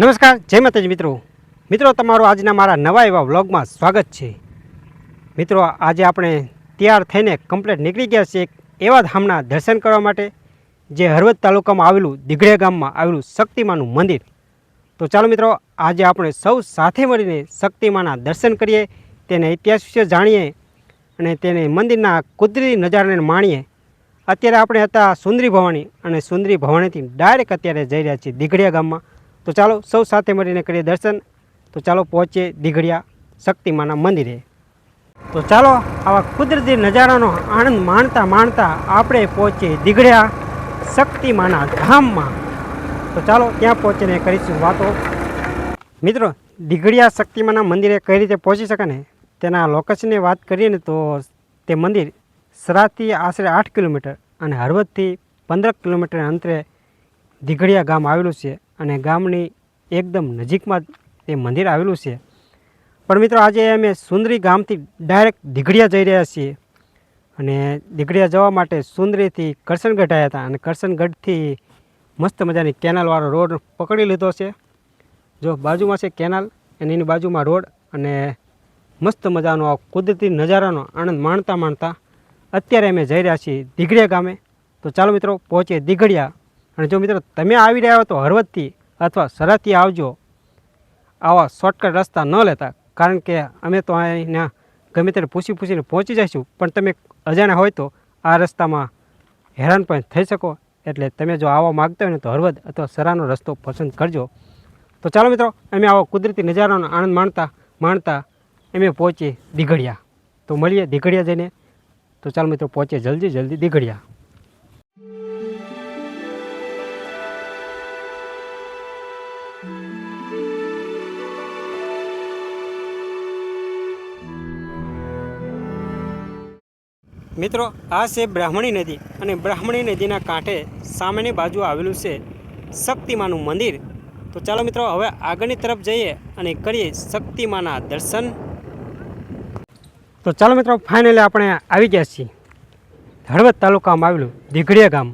નમસ્કાર, જય માતાજી મિત્રો. મિત્રો, તમારું આજના મારા નવા એવા વ્લોગમાં સ્વાગત છે. મિત્રો, આજે આપણે તૈયાર થઈને કમ્પ્લેટ નીકળી ગયા છીએ એવા ધામના દર્શન કરવા માટે, જે હળવદ તાલુકામાં આવેલું દીઘડિયા ગામમાં આવેલું શક્તિમાનું મંદિર. તો ચાલો મિત્રો, આજે આપણે સૌ સાથે મળીને શક્તિમાના દર્શન કરીએ, તેને ઇતિહાસ વિશે જાણીએ અને તેને મંદિરના કુદરતી નજારાને માણીએ. અત્યારે આપણે હતા સુંદરી ભવાની અને સુંદરી ભવાનીથી ડાયરેક્ટ અત્યારે જઈ રહ્યા છીએ દીઘડિયા ગામમાં. તો ચાલો સૌ સાથે મળીને કરીએ દર્શન. તો ચાલો પહોંચીએ દીઘડિયા શક્તિમાના મંદિરે. તો ચાલો આવા કુદરતી નજારાનો આનંદ માણતા માણતા આપણે પહોંચીએ દીઘડિયા શક્તિમાના ધામમાં. તો ચાલો ત્યાં પહોંચીને કરીશું વાતો. મિત્રો, દીઘડિયા શક્તિમાના મંદિરે કઈ રીતે પહોંચી શકે ને? તેના લોકેશનની વાત કરીએ ને તો તે મંદિર સરાથી આશરે આઠ કિલોમીટર અને હળવદથી પંદર કિલોમીટર અંતરે દીઘડિયા ગામ આવેલું છે. અને ગામની એકદમ નજીકમાં તે મંદિર આવેલું છે. પણ મિત્રો, આજે અમે સુંદરી ગામથી ડાયરેક્ટ દીઘડિયા જઈ રહ્યા છીએ. અને દીઘડિયા જવા માટે સુંદરીથી કરશનગઢ આવ્યા હતા. અને કરશનગઢથી મસ્ત મજાની કેનાલવાળો રોડ પકડી લીધો છે. જો બાજુમાં છે કેનાલ અને એની બાજુમાં રોડ અને મસ્ત મજાનો આ કુદરતી નજારાનો આનંદ માણતા માણતા અત્યારે અમે જઈ રહ્યા છીએ દીઘડિયા ગામે. તો ચાલો મિત્રો, પહોંચીએ દીઘડિયા અને જો મિત્રો તમે આવી રહ્યા હો તો હળવદથી અથવા સરહદથી આવજો. આવા શોર્ટકટ રસ્તા ન લેતા, કારણ કે અમે તો અહીંના ગમે ત્યારે પૂછી પૂછીને પહોંચી જઈશું, પણ તમે અજાણ્યા હોય તો આ રસ્તામાં હેરાન પણ થઈ શકો. એટલે તમે જો આવવા માગતા હોય ને તો હળવદ અથવા સરાનો રસ્તો પસંદ કરજો. તો ચાલો મિત્રો, અમે આવો કુદરતી નજારાનો આનંદ માણતા માણતા અમે પહોંચીએ દીઘડિયા. તો મળીએ દીઘડિયા જઈને. તો ચાલો મિત્રો, પહોંચીએ જલ્દી જલ્દી દીઘડિયા. મિત્રો, આ છે બ્રાહ્મણી નદી અને બ્રાહ્મણી નદીના કાંઠે સામેની બાજુ આવેલું છે શક્તિમાનું મંદિર. તો ચાલો મિત્રો, હવે આગળની તરફ જઈએ અને કરીએ શક્તિમાના દર્શન. તો ચાલો મિત્રો ફાઇનલી આપણે આવી ગયા છીએ હળવદ તાલુકામાં આવેલું દીઘડિયા ગામ.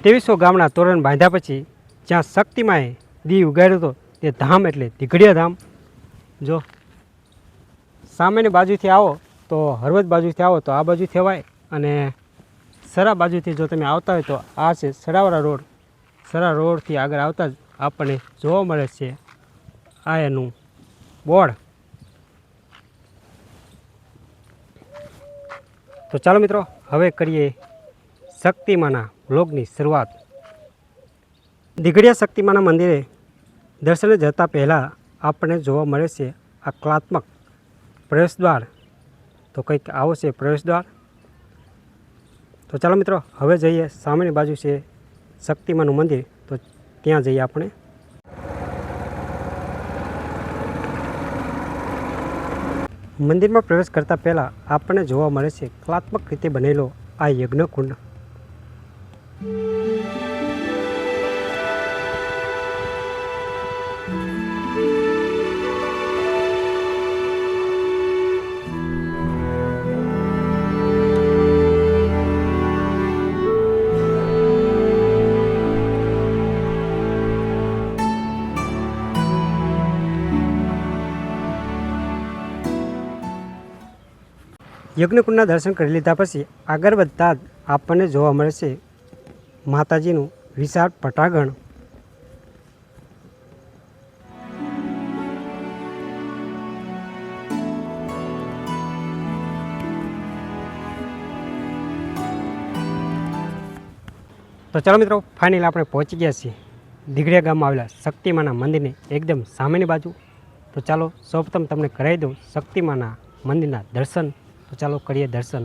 ત્રેવીસો ગામના તોરણ બાંધ્યા પછી જ્યાં શક્તિમાએ દી ઉગાડ્યો હતો, તે ધામ એટલે દીઘડિયા ધામ. જો, સામેની બાજુથી આવો. તો હળવદ બાજુથી આવો તો આ બાજુ થવાય અને સરા બાજુથી જો તમે આવતા હોય તો આ છે સરાવાળા રોડ. સરા રોડથી આગળ આવતા જ આપણને જોવા મળે છે આ એનું બોર્ડ. તો ચાલો મિત્રો, હવે કરીએ શક્તિમાના બ્લોગની શરૂઆત. દીઘડિયા શક્તિમાના મંદિરે દર્શને જતાં પહેલાં આપણને જોવા મળે છે આ કલાત્મક પ્રવેશદ્વાર. તો કંઈક આવો છે પ્રવેશદ્વાર તો ચાલો મિત્રો, હવે જઈએ સામેની બાજુ છે શક્તિમાનું મંદિર. તો ત્યાં જઈએ આપણે. મંદિરમાં પ્રવેશ કરતાં પહેલાં આપણને જોવા મળે છે કલાત્મક રીતે બનેલો આ યજ્ઞકુંડ. યજ્ઞકુંડના દર્શન કરી લીધા પછી આગળ વધતા જ આપણને જોવા મળે છે. માતાજીનું વિશાળ પટાગણ. તો ચાલો મિત્રો ફાઇનલ આપણે પહોંચી ગયા છીએ. દીઘડિયા ગામમાં આવેલા શક્તિમાના મંદિરને એકદમ સામેની બાજુ. તો ચાલો સૌપ્રથમ તમને કરાવી દઉં શક્તિમાના મંદિરના દર્શન. તો ચાલો કરીએ દર્શન.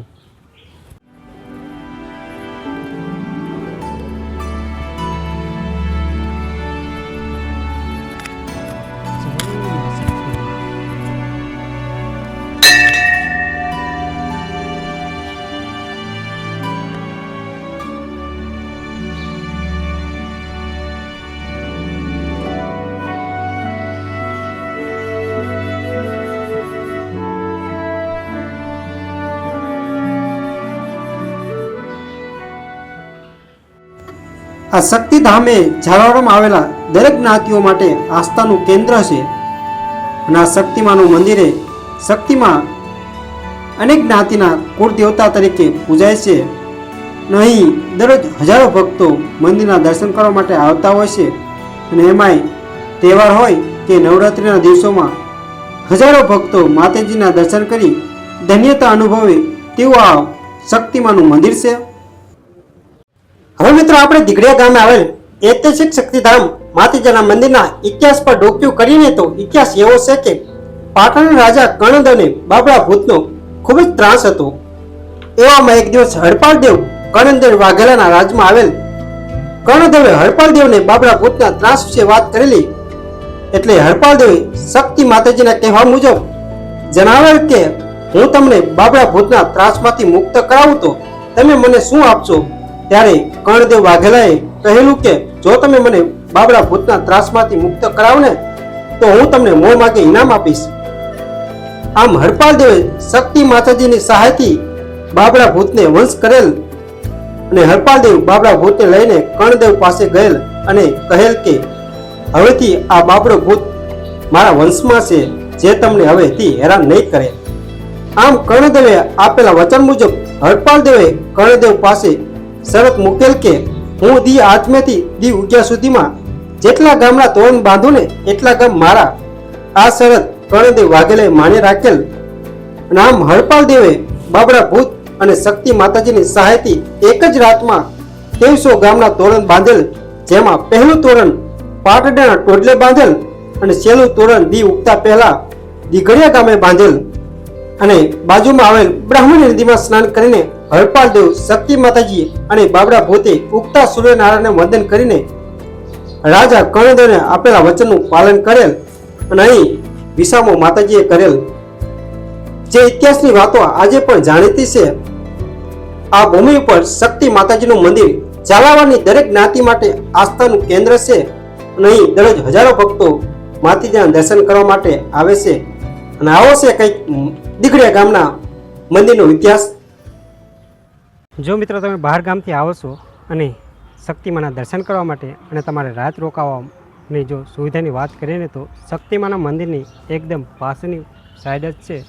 આ શક્તિધામે ઝાલાવાડમાં આવેલા દરેક જ્ઞાતિઓ માટે આસ્થાનું કેન્દ્ર છે. અને આ શક્તિમાનું મંદિરે શક્તિમાં અનેક જ્ઞાતિના કુળ દેવતા તરીકે પૂજાય છે. અહીં દરરોજ હજારો ભક્તો મંદિરના દર્શન કરવા માટે આવતા હોય છે. અને એમાંય તહેવાર હોય કે નવરાત્રિના દિવસોમાં હજારો ભક્તો માતાજીના દર્શન કરી ધન્યતા અનુભવે તેવું આ શક્તિમાનું મંદિર છે. હવે મિત્રો, આપણે દીગડિયા ગામે આવેલ ઐતિહાસિક શક્તિધામ માતાજીના મંદિરના ઇતિહાસ પર ડોક્યુ કરીને તો ઇતિહાસ એવો છે કે પાટણના રાજા કર્ણદેવને બાબરા ભૂતનો ખૂબ જ ત્રાસ હતો. એવામાં એક દિવસ હરપાલદેવ કર્ણદેવ વાઘેલાના રાજમાં આવેલ કર્ણદેવે હરપાળદેવને બાબરા ભૂતના ત્રાસ વિશે વાત કરેલી. એટલે હરપાલદેવે શક્તિ માતાજીના કહેવા મુજબ જણાવેલ કે, હું તમને બાબરા ભૂતના ત્રાસમાંથી મુક્ત કરાવું તો તમે મને શું આપશો? ત્યારે કર્ણદેવ વાઘેલાએ કહેલું કે, જો તમે મને બાબરા ભૂતના ત્રાસમાંથી મુક્ત કરાવને, તો હું તમને મોં માગે ઇનામ આપીશ. આમ હરપાલદેવે શક્તિ માતાજીની સહાયથી બાબરા ભૂતને વંશ કરેલ અને હરપાલદેવ બાબરા ભૂતને લઈને કર્ણદેવ પાસે ગયેલ અને કહેલ કે, હવેથી આ બાબરો ભૂત મારા વંશમાં છે, જે તમને હવેથી હેરાન નહીં કરે. આમ કર્ણદેવે આપેલા વચન મુજબ હરપાલદેવે કર્ણદેવ પાસે શરત મૂકેલ કે હું દી આઠમેથી દી ઉગ્યા સુધીમાં જેટલા ગામના તોરણ બાંધું ને એટલા ગામ મારા. આ શરત કર્ણદેવ વાઘેલે માને રાખેલ. અને આમ હરપાલદેવે બાબરા ભૂત અને શક્તિ માતાજીની સહાયથી એક જ રાતમાં તેવસો ગામના તોરણ બાંધેલ, જેમાં પહેલું તોરણ પાટડાના ટોડલે બાંધેલ અને છેલ્લું તોરણ દી ઉગતા પહેલા દીઘડિયા ગામે બાંધેલ. અને બાજુમાં આવેલ બ્રાહ્મણી નદીમાં સ્નાન કરીને હરપાલદેવ, શક્તિ માતાજી અને બાબરા ભૂતે ઉગતા સૂર્યનારાયણને વંદન કરીને રાજા કર્ણદેવને આપેલા વચનનું પાલન કરેલ અને અહીં વિસામો માતાજીએ કરેલ. જે ઇતિહાસની વાતો આજે પણ જાણીતી છે. આ ભૂમિ ઉપર શક્તિ માતાજીનું મંદિર ઝાલાવાડની દરેક જ્ઞાતિ માટે આસ્થાનું કેન્દ્ર છે અને અહીં દરરોજ હજારો ભક્તો માતાજીના દર્શન કરવા માટે આવે છે. અને આવો છે કંઈક દીગડિયા ગામના મંદિરનો ઇતિહાસ. જો મિત્રો તમે બહાર ગામથી આવો છો અને શક્તિમાના દર્શન કરવા માટે અને તમારે રાત રોકાવાની જો સુવિધાની વાત કરીએ ને તો શક્તિમાના મંદિરની એકદમ પાસેની સાઈડ જ છે.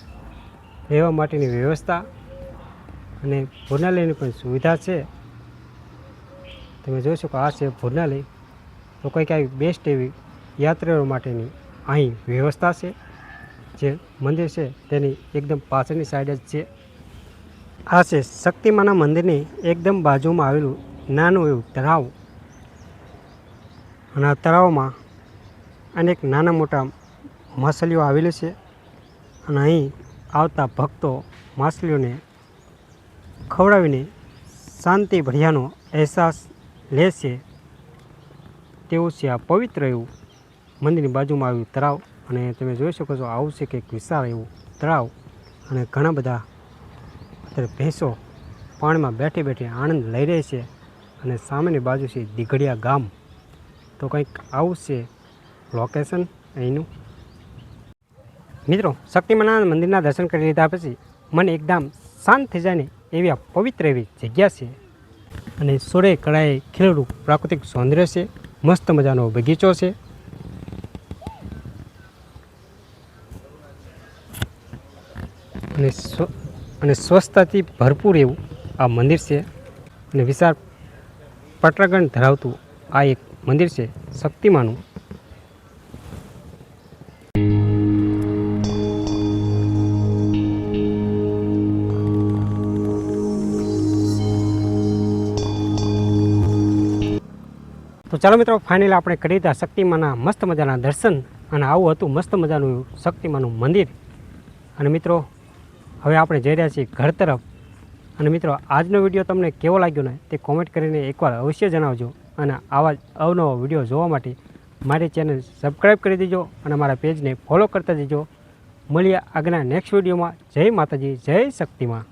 રહેવા માટેની વ્યવસ્થા અને ભોજનાલયની પણ સુવિધા છે. તમે જોઈ શકો આ છે ભોજનાલય. તો કંઈક આવી બેસ્ટ એવી યાત્રીઓ માટેની અહીં વ્યવસ્થા છે. જે મંદિર છે તેની એકદમ પાછળની સાઈડ જ છે. આ શક્તિમાના મંદિરની એકદમ બાજુમાં આવેલું નાનું એવું તળાવ. અને આ તળાવમાં અનેક નાના મોટા માછલીઓ આવેલી છે અને અહીં આવતા ભક્તો માછલીઓને ખવડાવીને શાંતિ ભર્યાનો અહેસાસ લે છે. તેવું છે આ પવિત્ર એવું મંદિરની બાજુમાં આવ્યું તળાવ. અને તમે જોઈ શકો છો આવું છે કંઈક વિશાળ એવું તળાવ. અને ઘણા બધા અત્યારે ભેંસો પાણીમાં બેઠી બેઠી આનંદ લઈ રહી છે અને સામેની બાજુ છે દીઘડિયા ગામ. તો કંઈક આવું છે લોકેશન અહીંનું. મિત્રો શક્તિમાના મંદિરના દર્શન કરી લીધા પછી મને એકદમ શાંત થઈ જાય ને એવી આ પવિત્ર એવી જગ્યા છે. અને સોળે કળાએ ખીલેલું પ્રાકૃતિક સૌંદર્ય છે, મસ્ત મજાનો બગીચો છે. અને અને સ્વસ્થતાથી ભરપૂર એવું આ મંદિર છે. અને વિશાળ પટરાગણ ધરાવતું આ એક મંદિર છે શક્તિમાનું. તો ચાલો મિત્રો ફાઇનલ આપણે કરી દીધા શક્તિમાના મસ્ત મજાના દર્શન. અને આવું હતું મસ્ત મજાનું શક્તિમાનું મંદિર. અને મિત્રો હવે આપણે જઈ રહ્યા છીએ ઘર તરફ. અને મિત્રો, આજનો વીડિયો તમને કેવો લાગ્યો ને તે કોમેન્ટ કરીને એકવાર અવશ્ય જણાવજો. અને આવા જ અવનવો વીડિયો જોવા માટે મારી ચેનલ સબસ્ક્રાઈબ કરી દેજો અને મારા પેજને ફોલો કરતા જજો. મળીએ આગના નેક્સ્ટ વિડીયોમાં. જય માતાજી, જય શક્તિમાં